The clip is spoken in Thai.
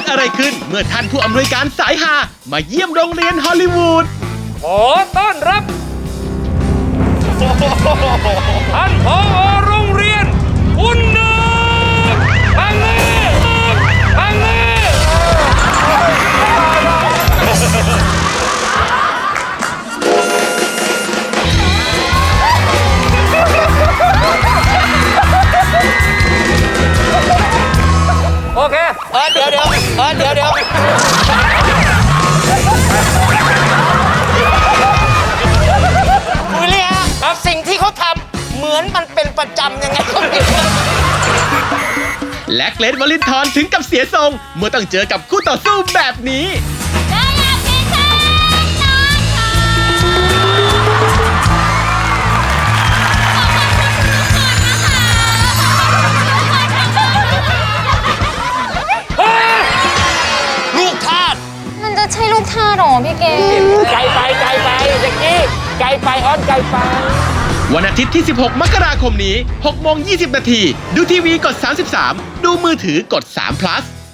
ดอะไรขึ้นเมื่อท่านผู้อำนวยการสายฮามาเยี่ยมโรงเรียนฮอลลีวูด ขอต้อน เดี๋ยวเดี๋ยวเออเดี๋ยวเดี๋ยววิลลี่ฮะครับสิ่งที่เขาทำเหมือนมันเป็นประจำยังไงก็ไม่รู้และเกรทวลินทรถึงกับเสียทรง เมื่อต้องเจอกับคู่ต่อสู้แบบนี้ ท่าหรอพี่เกมไกลไปไกลไปอย่างนี้ไกลไปอ้อนไกลไป วันอาทิตย์ที่ 16 มกราคมนี้6โมง20 นาที ดูทีวีกด 33 ดูมือถือกด3 plus